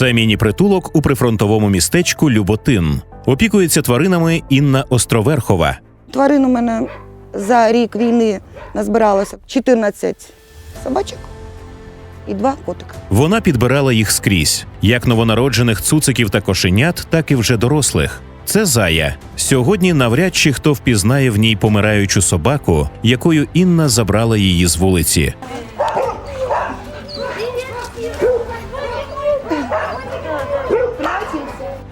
Це міні-притулок у прифронтовому містечку Люботин. Опікується тваринами Інна Островерхова. Тварин у мене за рік війни назбиралося 14 собачок і два котика. Вона підбирала їх скрізь, як новонароджених цуциків та кошенят, так і вже дорослих. Це зая. Сьогодні навряд чи хто впізнає в ній помираючу собаку, якою Інна забрала її з вулиці.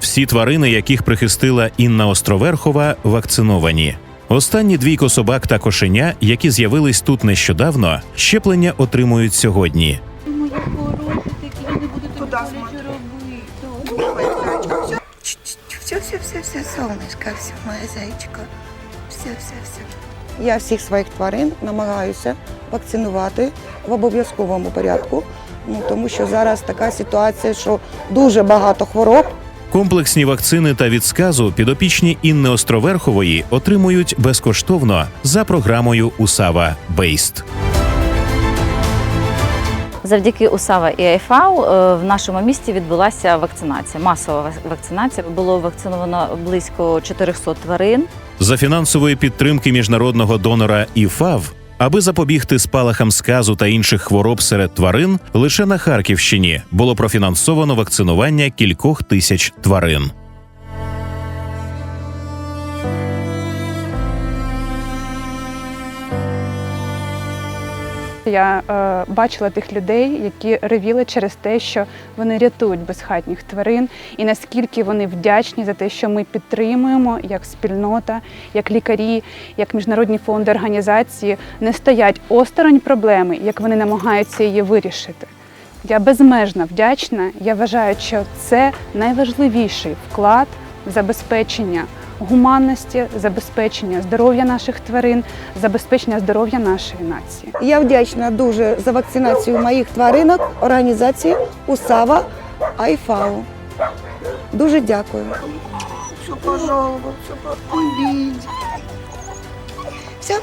Всі тварини, яких прихистила Інна Островерхова, вакциновані. Останні двійко собак та кошеня, які з'явились тут нещодавно, щеплення отримують сьогодні. Мої хороші такі, я не буду тобі боляче робити. Все, все, все, все, все, моя зайчика. Все, все, все. Я всіх своїх тварин намагаюся вакцинувати в обов'язковому порядку, ну, тому що зараз така ситуація, що дуже багато хвороб. Комплексні вакцини та від сказу підопічні Інни Островерхової отримують безкоштовно за програмою УСАВА Бейст. Завдяки УСАВА і АйФАУ е, в нашому місті відбулася вакцинація. Масова ва- вакцинація. Було вакциновано близько 400 тварин. За фінансової підтримки міжнародного донора ІФАВ, аби запобігти спалахам сказу та інших хвороб серед тварин, лише на Харківщині було профінансовано вакцинування кількох тисяч тварин. Я е, бачила тих людей, які ревіли через те, що вони рятують безхатніх тварин, і наскільки вони вдячні за те, що ми підтримуємо як спільнота, як лікарі, як міжнародні фонди організації, не стоять осторонь проблеми, як вони намагаються її вирішити. Я безмежно вдячна. Я вважаю, що це найважливіший вклад в забезпечення гуманності, забезпечення здоров'я наших тварин, забезпечення здоров'я нашої нації. Я вдячна дуже за вакцинацію моїх тваринок організації УСАВА Айфау. Дуже дякую. Все, пожалуйста, полить. Все,